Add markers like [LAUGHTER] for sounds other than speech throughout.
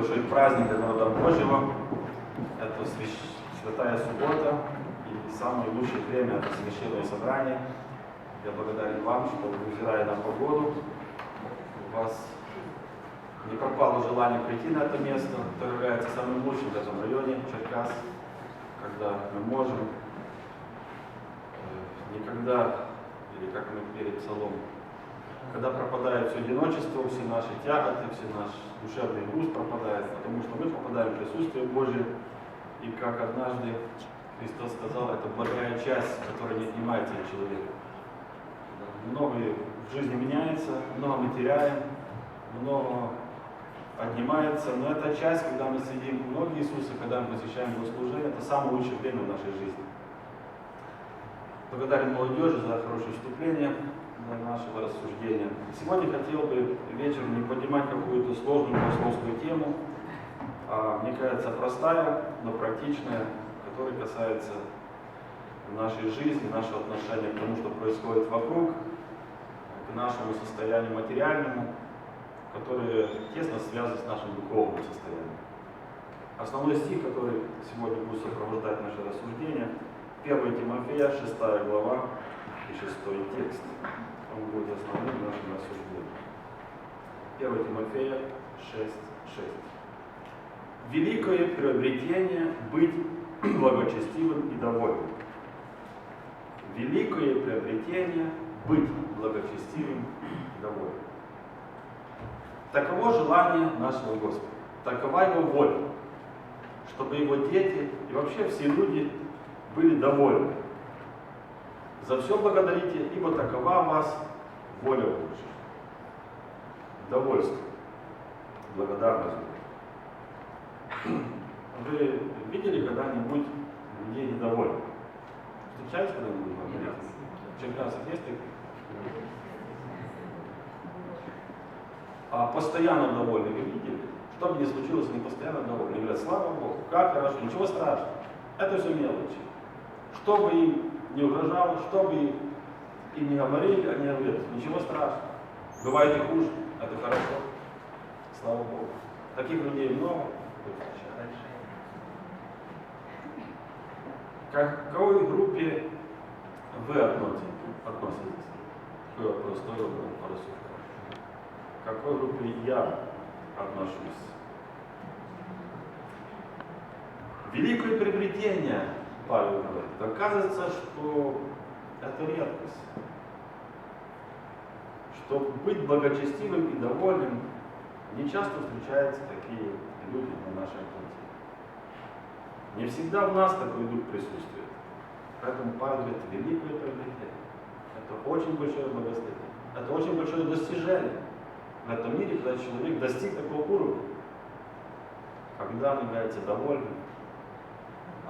большой праздник для народа Божьего. Это свящ- Святая Суббота и самое лучшее время это священное собрание. Я благодарен вам, что невзирая на погоду, у вас не пропало желание прийти на это место, которое является самым лучшим в этом районе Черкас, когда мы можем э, никогда, или как мы перед псалом, когда пропадает все одиночество, все наши тяготы, все наш душевный груз пропадает, потому что мы попадаем в присутствие Божие, и как однажды Христос сказал, это благая часть, которая не отнимается от человека. Многое в жизни меняется, много мы теряем, много отнимается, но это часть, когда мы сидим у ноги Иисуса, когда мы посещаем Его служение, это самое лучшее время в нашей жизни. Благодарен молодежи за хорошее вступление для нашего рассуждения. Сегодня хотел бы вечером не поднимать какую-то сложную богословскую тему, а, мне кажется, простая, но практичная, которая касается нашей жизни, нашего отношения к тому, что происходит вокруг, к нашему состоянию материальному, которое тесно связано с нашим духовным состоянием. Основной стих, который сегодня будет сопровождать наше рассуждение, 1 Тимофея, 6 глава 6 текст. Он будет основным нашим рассуждением. 1 Тимофея 6, 6. Великое приобретение быть [CLEARS THROAT] благочестивым и довольным. Великое приобретение быть благочестивым и довольным. Таково желание нашего Господа, такова Его воля, чтобы Его дети и вообще все люди были довольны. За все благодарите, ибо такова у вас воля Божья. Довольство, благодарность Богу. [CLEARS THROAT] Вы видели когда-нибудь людей недовольных? Встречались когда-нибудь? В Черкасах есть такие? А постоянно довольны вы видели? Что бы ни случилось, они постоянно довольны. Говорят, слава Богу, как хорошо, ничего страшного. Это все мелочи. Что бы им не угрожало, что бы им не говорили, они говорят, ничего страшного. Бывает и хуже, это хорошо. Слава Богу. Таких людей много. встречаете. К какой группе вы относитесь? относитесь? Такой вопрос. К какой группе я отношусь? Великое приобретение, Павел говорит, оказывается, что это редкость. Что быть благочестивым и довольным не часто встречаются такие люди на нашем пути. Не всегда в нас такой дух присутствует. Поэтому Павел говорит, великое приобретение. Это очень большое благословение. Это очень большое достижение в этом мире, когда человек достиг такого уровня, когда он является довольным.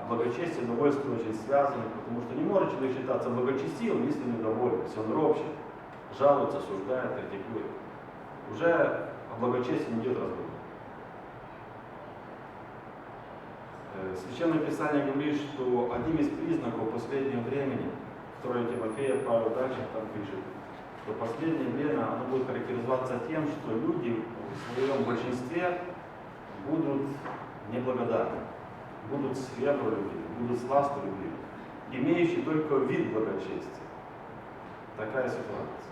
А благочестие и довольство очень связаны, потому что не может человек считаться благочестивым, если недоволен, если он ропщет, жалуется, осуждает, критикует. Уже о благочестии не идет разговор. Э, Священное Писание говорит, что одним из признаков последнего времени, 2 Тимофея, Павел дальше там пишет, что последнее время оно будет характеризоваться тем, что люди в своем большинстве будут неблагодарны, будут святолюбивы, будут сластолюбивы, имеющие только вид благочестия. Такая ситуация.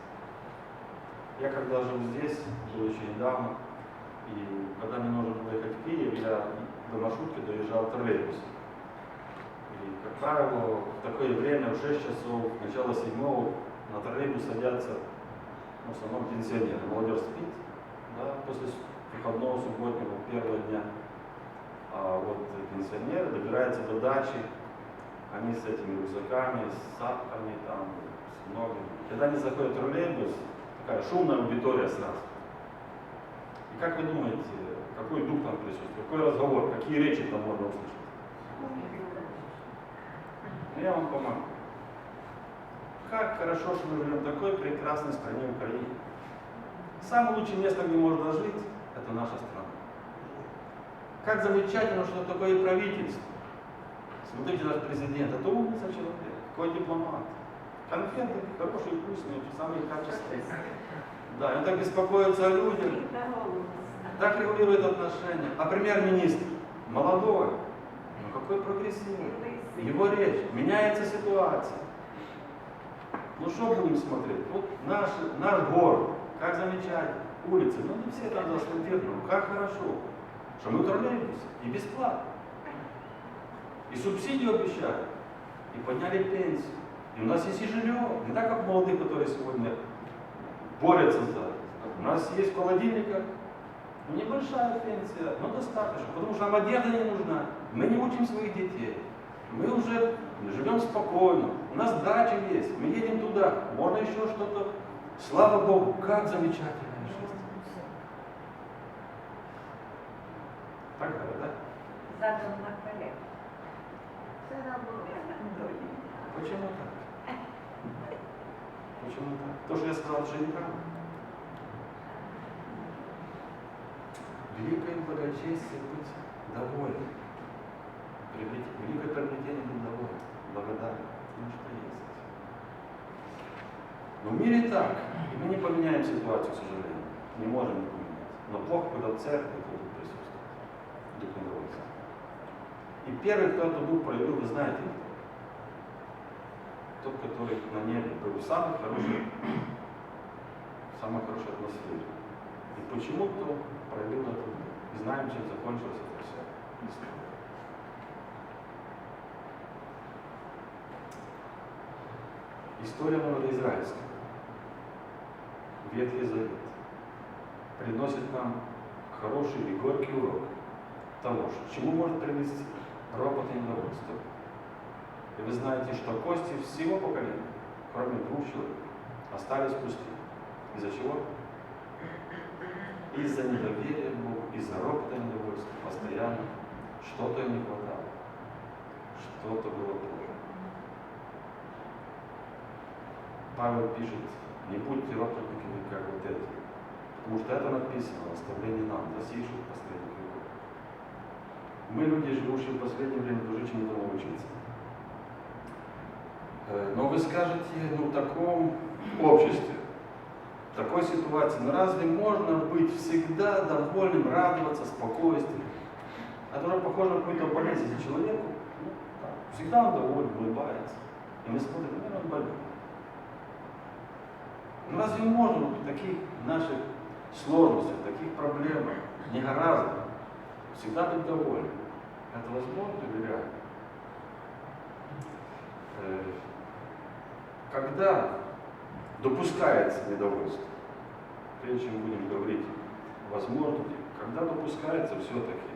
Я когда жил здесь, был еще недавно, и когда мне нужно было ехать в Киев, я до маршрутки доезжал троллейбус. И, как правило, в такое время, в 6 часов, начало 7 на троллейбус садятся ну, в основном пенсионеры. Молодежь спит, да, после выходного субботнего первого дня. А вот пенсионеры добираются до дачи, они с этими рюкзаками, с сапками, там, с многими. Когда они заходят в троллейбус, такая шумная аудитория сразу. И как вы думаете, какой дух там присутствует, какой разговор, какие речи там можно услышать? Ну, Я вам помогу. Как хорошо, что мы живем в такой прекрасной стране Украине. Самое лучшее место, где можно жить, это наша страна. Как замечательно, что такое правительство. Смотрите, наш президент, это умница человек, какой дипломат. Конфеты хорошие, вкусные, самые качественные. Да, он так беспокоится о людях. Так регулирует отношения. А премьер-министр молодой, ну какой прогрессивный. Его речь, меняется ситуация. Ну что будем смотреть? Вот наш, наш город, как замечательно, улицы, ну не все там заасфальтированы, как хорошо, что мы троллейбусы и бесплатно. И субсидию обещали, и подняли пенсию. И у нас есть и жилье, не так, как молодые, которые сегодня борются за. У нас есть в холодильниках ну, небольшая пенсия, но достаточно, потому что нам одежда не нужна. Мы не учим своих детей. Мы уже живем спокойно. У нас дача есть, мы едем туда, можно еще что-то. Слава Богу, как замечательная жизнь. Так говорят, да? Задом наперед. Почему так? Почему так? То, что я сказал, что неправда. Великое благочестие быть довольным. Великое приобретение быть довольным, благодарным тем, что есть. Но в мире так. И мы не поменяем ситуацию, к сожалению. Не можем ее поменять. Но плохо, когда в церкви кто тут присутствует. Дух недовольства. Первый, кто эту дух проявил, вы знаете, тот, который на небе был в самой хорошей, в самой хорошей атмосфере. И почему-то проявил эту дух. И знаем, чем закончилась эта вся история. История новоизраильская. Ветхий Завет приносит нам хороший и горький урок того, чему может привести ропот и вы знаете, что кости всего поколения, кроме двух человек, остались пустыми. Из-за чего? Из-за недоверия Богу, из-за ропота и недовольства. Постоянно что-то не хватало. Что-то было плохо. Павел пишет, не будьте ропотниками, как вот эти. Потому что это написано в оставлении нам, достигших последних. Мы, люди, живущие в последнее время, тоже чему-то научиться. Э, Но вы скажете, ну в таком обществе, в такой ситуации, ну разве можно быть всегда довольным, радоваться, спокойствием? Это уже похоже на какую-то болезнь, если человеку ну, так, всегда он доволен, улыбается. И мы смотрим, наверное, он болеет. Ну разве можно в таких наших сложностях, таких проблемах, негораздо, всегда быть довольным? Это возможно реально? Э, когда допускается недовольство, прежде чем будем говорить возможно ли, когда допускается все-таки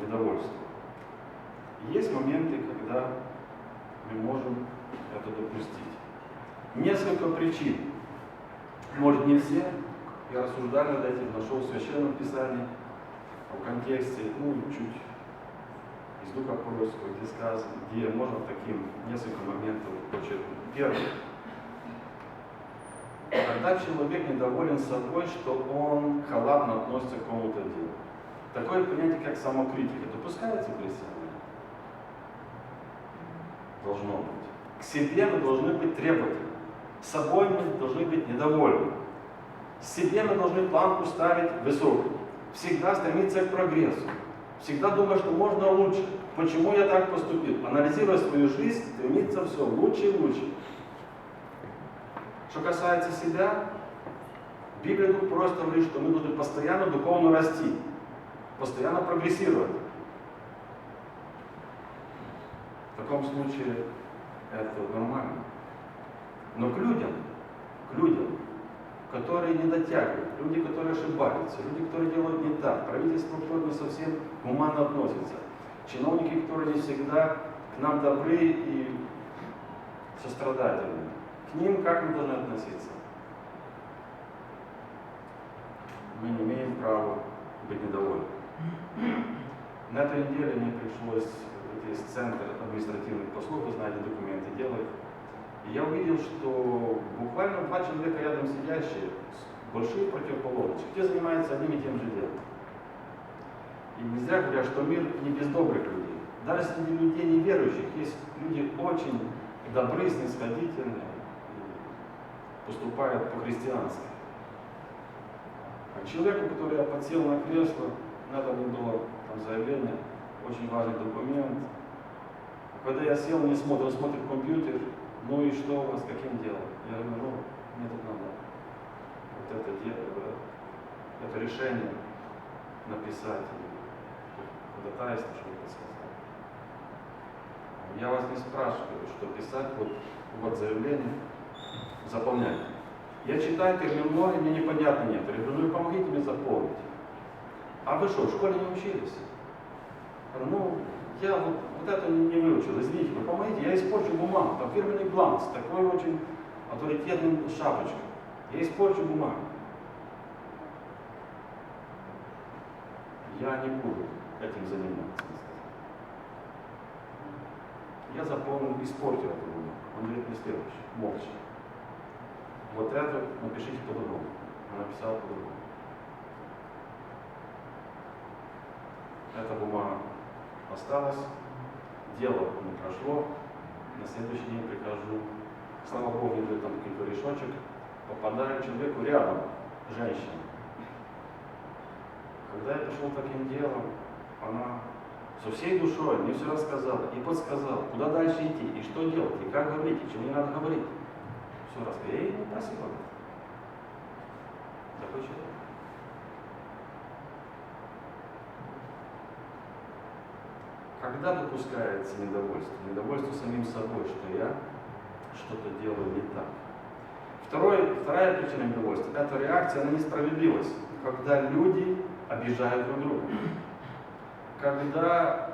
недовольство. Есть моменты, когда мы можем это допустить. Несколько причин. Может не все. Я рассуждал над этим, нашел в Священном Писании, в контексте, ну, чуть из Духа Пророческого, где сказано, где можно таким несколько моментов подчеркнуть. Первое. Когда человек недоволен собой, что он халатно относится к какому-то делу. Такое понятие, как самокритика, допускается христианами? Должно быть. К себе мы должны быть требовательны. С собой мы должны быть недовольны. Себе мы должны планку ставить высокую. Всегда стремиться к прогрессу. Всегда думать, что можно лучше. Почему я так поступил? Анализируя свою жизнь, стремиться все лучше и лучше. Что касается себя, Библия тут просто говорит, что мы должны постоянно духовно расти, постоянно прогрессировать. В таком случае это нормально. Но к людям, к людям, которые не дотягивают, люди, которые ошибаются, люди, которые делают не так, правительство, которое не совсем гуманно относится, чиновники, которые не всегда к нам добры и сострадательны. К ним как мы должны относиться? Мы не имеем права быть недовольны. На этой неделе мне пришлось из центра административных послуг, вы знаете, документы делать. И я увидел, что буквально два человека рядом сидящие, большие противоположности, все занимаются одним и тем же делом. И не зря говорят, что мир не без добрых людей. Даже среди людей неверующих есть люди очень добры, снисходительные, поступают по-христиански. А человеку, который подсел на кресло, надо было там заявление, очень важный документ. Когда я сел, не смотрит, он смотрит компьютер, ну и что у вас, каким делом? Я говорю, ну, мне тут надо вот это дело, это решение написать, ходатайство, что это сказать. Я вас не спрашиваю, что писать, вот, вот заявление, заполнять. Я читаю терминологию, мне непонятно нет. Я говорю, ну помогите мне заполнить. А вы что, в школе не учились? Я ну, я вот, вот это не, выучил, извините, вы помогите, я испорчу бумагу, там фирменный бланк с такой очень авторитетным шапочкой. Я испорчу бумагу. Я не буду этим заниматься. Я заполнил, испортил эту бумагу. Он говорит мне следующее, молча. Вот это напишите по-другому. Он написал по-другому. Эта бумага осталась, дело не прошло, на следующий день прихожу, слава Богу, идет там какой-то решочек, попадает человеку рядом, женщина. Когда я пришел таким делом, она со всей душой мне все рассказала и подсказала, куда дальше идти, и что делать, и как говорить, и чего не надо говорить. Все рассказала. Я ей не. Такой человек. Когда допускается недовольство? Недовольство самим собой, что я что-то делаю не так. Второй, вторая причина недовольства – это реакция на несправедливость, когда люди обижают друг друга. Когда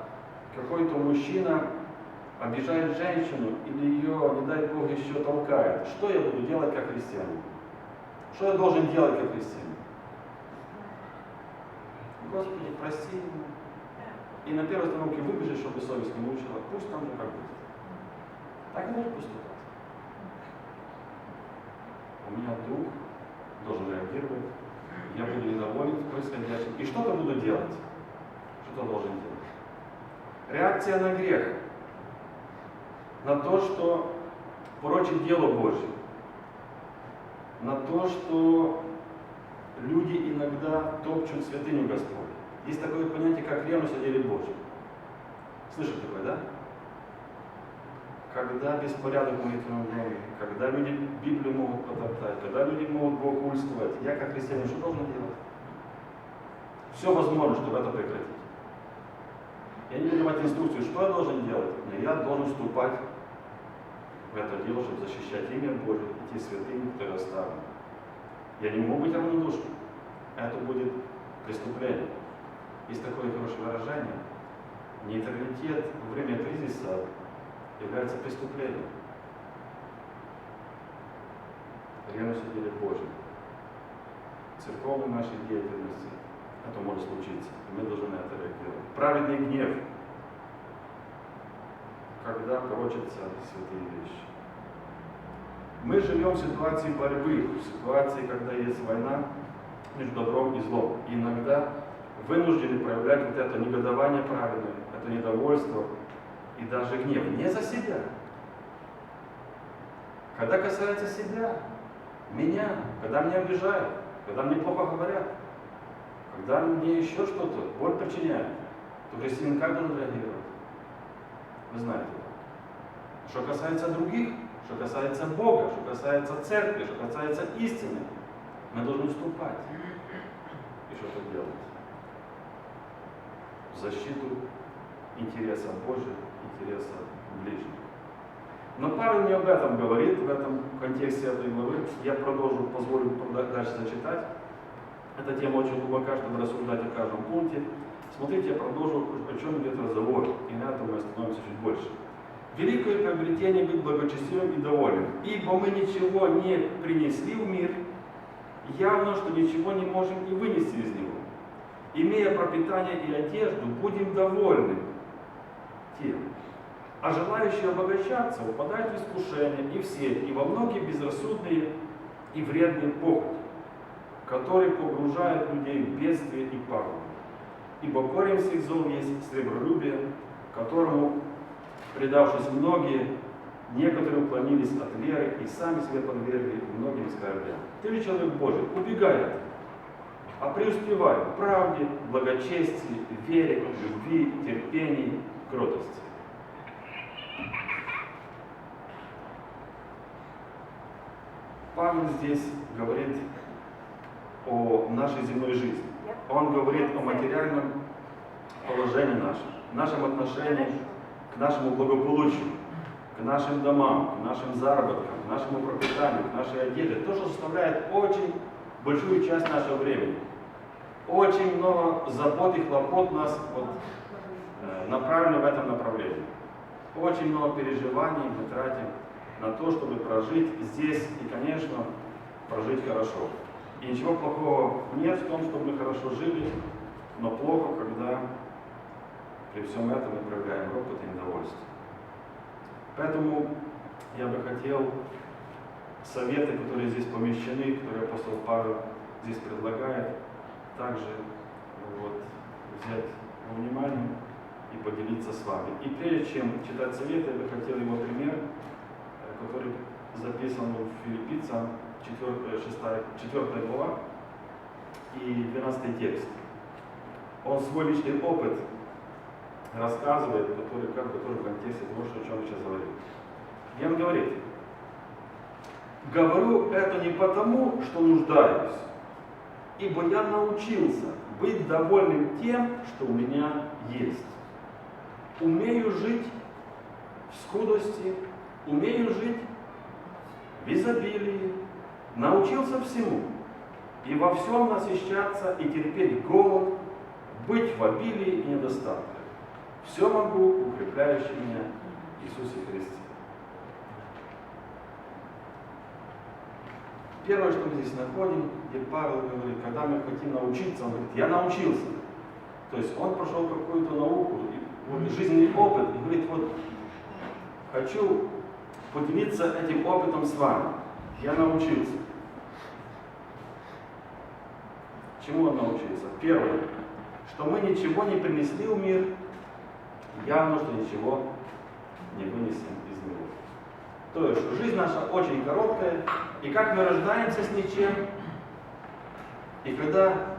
какой-то мужчина обижает женщину или ее, не дай Бог, еще толкает, что я буду делать как христианин? Что я должен делать как христианин? Господи, прости меня. И на первой остановке выбежишь, чтобы совесть не мучила, пусть там же как будет. Так нужно поступать. У меня дух должен реагировать, я буду недоволен происходящим. И что-то буду делать. Что должен делать? Реакция на грех. На то, что порочит дело Божье. На то, что люди иногда топчут святыню Господь. Есть такое понятие, как ревность о деле Божьем. Слышали такое, да? Когда беспорядок в молитвенном доме, когда люди Библию могут потоптать, когда люди могут богохульствовать, я как христианин что должен делать? Все возможно, чтобы это прекратить. Я не буду давать инструкцию, что я должен делать, но я должен вступать в это дело, чтобы защищать имя Божие и те святыни, которые оставлены. Я не могу быть равнодушным. Это будет преступление. Есть такое хорошее выражение. Нейтралитет во время кризиса является преступлением. Ревность в деле Божьем. В церковной нашей деятельности это может случиться. И мы должны на это реагировать. Праведный гнев, когда порочатся святые вещи. Мы живем в ситуации борьбы, в ситуации, когда есть война между добром и злом. И иногда вынуждены проявлять вот это негодование праведное, это недовольство и даже гнев. Не за себя. Когда касается себя, меня, когда меня обижают, когда мне плохо говорят, когда мне еще что-то, боль причиняет, то христианин как должен реагировать? Вы знаете. Что касается других, что касается Бога, что касается церкви, что касается истины, мы должны вступать и что-то делать защиту интереса Божьих, интереса ближних. Но Павел не об этом говорит в этом контексте этой главы. Я продолжу, позволю дальше зачитать. Эта тема очень глубока, чтобы рассуждать о каждом пункте. Смотрите, я продолжу, о чем идет разговор, и на этом мы остановимся чуть больше. Великое приобретение быть благочестивым и довольным, ибо мы ничего не принесли в мир, явно, что ничего не можем и вынести из него. Имея пропитание и одежду, будем довольны тем. А желающие обогащаться упадают в искушение и в сеть, и во многие безрассудные и вредные похоти, которые погружают людей в бедствие и пагубу. Ибо корень всех зол есть сребролюбие, которому, предавшись многие, некоторые уклонились от веры и сами себя подвергли многим скорбям. Ты же человек Божий, убегай от. А преуспевай в правде, благочестии, вере, любви, терпении, кротости. Павел здесь говорит о нашей земной жизни. Он говорит о материальном положении нашем, нашем отношении к нашему благополучию, к нашим домам, к нашим заработкам, к нашему пропитанию, к нашей одежде. То, что составляет очень большую часть нашего времени. Очень много забот и хлопот нас вот, э, направлены в этом направлении. Очень много переживаний мы тратим на то, чтобы прожить здесь и, конечно, прожить хорошо. И ничего плохого нет в том, чтобы мы хорошо жили, но плохо, когда при всем этом мы проявляем ропот и недовольство. Поэтому я бы хотел советы, которые здесь помещены, которые апостол Павел здесь предлагает, также вот, взять во внимание и поделиться с вами. И прежде чем читать советы, я бы хотел его пример, э, который записан в Филиппийцам, 4, 6, 4 глава и 12 текст. Он свой личный опыт рассказывает, который, как, который в контексте того, о чем мы сейчас говорим. И он говорит, говорю это не потому, что нуждаюсь, ибо я научился быть довольным тем, что у меня есть. Умею жить в скудости, умею жить в изобилии, научился всему, и во всем насыщаться и терпеть голод, быть в обилии и недостатке. Все могу, укрепляющий меня Иисусе Христе. Первое, что мы здесь находим, где Павел говорит, когда мы хотим научиться, он говорит, я научился. То есть он прошел какую-то науку, вот, жизненный опыт, и говорит, вот хочу поделиться этим опытом с вами. Я научился. Чему он научился? Первое, что мы ничего не принесли в мир, явно, что ничего не вынесем из него. То есть, жизнь наша очень короткая, и как мы рождаемся с ничем, и когда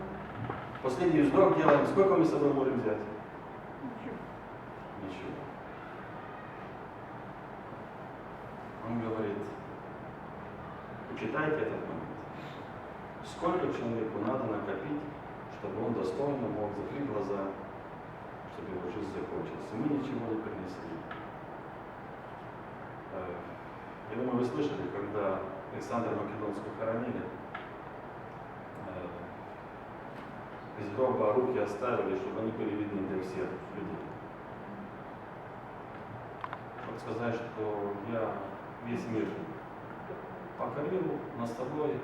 последний вздох делаем, сколько мы с собой можем взять? Ничего. Он говорит, учитайте этот момент. Сколько человеку надо накопить, чтобы он достойно мог закрыть глаза, чтобы его жизнь закончилась. Мы ничего не принесли. Э, Я думаю, вы слышали, когда Александра Македонского хоронили, э, из гроба руки оставили, чтобы они были видны для всех людей. Чтобы сказать, что я весь мир покорил, над собой